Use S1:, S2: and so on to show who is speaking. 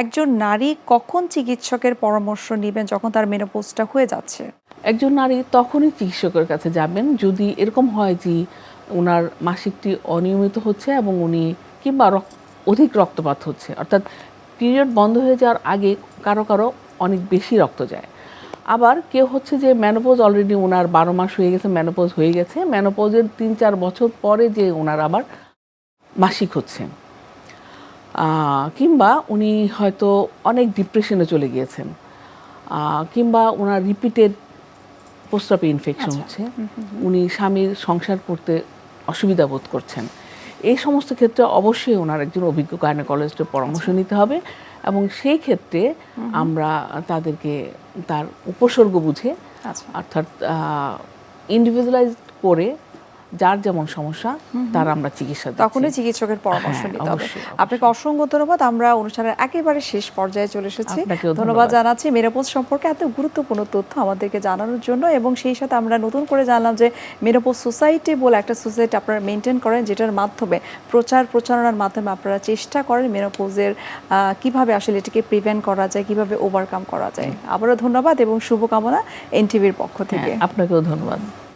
S1: একজন নারী কখন চিকিৎসকের পরামর্শ নেবেন যখন তার মেনোপোজটা হয়ে যাচ্ছে?
S2: একজন নারী তখনই চিকিৎসকের কাছে যাবেন যদি এরকম হয় যে ওনার মাসিকটি অনিয়মিত হচ্ছে এবং উনি কিংবা অধিক রক্তপাত হচ্ছে। অর্থাৎ পিরিয়ড বন্ধ হয়ে যাওয়ার আগে কারও কারও অনেক বেশি রক্ত যায়। আবার কেউ হচ্ছে যে ম্যানোপোজ অলরেডি ওনার বারো মাস হয়ে গেছে ম্যানোপোজ হয়ে গেছে ম্যানোপোজের তিন চার বছর পরে যে ওনার আবার মাসিক হচ্ছে। কিংবা উনি হয়তো অনেক ডিপ্রেশনে চলে গিয়েছেন। কিংবা ওনার রিপিটেড প্রস্রাবে ইনফেকশন হচ্ছে। উনি স্বামীর সংসার করতে অসুবিধা বোধ করছেন। এই সমস্ত ক্ষেত্রে অবশ্যই ওনার একজন অভিজ্ঞ গাইনোকোলজিস্টের পরামর্শ নিতে হবে এবং সেই ক্ষেত্রে আমরা তাদেরকে তার উপসর্গ বুঝে
S1: আচ্ছা।
S2: অর্থাৎ ইন্ডিভিজুয়ালাইজ করে যার যেমন সমস্যা তার আমরা চিকিৎসা।
S1: তখনই চিকিৎসকের পরামর্শ
S2: হ্যাঁ,
S1: নিতে হবে। আপনাকে অসংখ্য ধন্যবাদ। আমরা অনুষ্ঠানের একেবারে শেষ পর্যায়ে চলে এসেছি।
S2: ধন্যবাদ।
S1: জানাচ্ছি মেনোপোজ সম্পর্কে এত গুরুত্বপূর্ণ তথ্য আমাদেরকে জানানোর জন্য এবং সেই সাথে আমরা নতুন করে জানলাম যে মেনোপোজ সোসাইটি বলে একটা সোসাইটি আপনারা মেনটেন করেন যেটার মাধ্যমে প্রচার প্রচারণার মাধ্যমে আপনারা চেষ্টা করেন মেনোপোজের কীভাবে আসলে এটাকে প্রিভেন্ট করা যায় কীভাবে ওভারকাম করা যায়। আবারও ধন্যবাদ এবং শুভকামনা এনটিভির পক্ষ থেকে।
S2: হ্যাঁ, আপনাকেও ধন্যবাদ।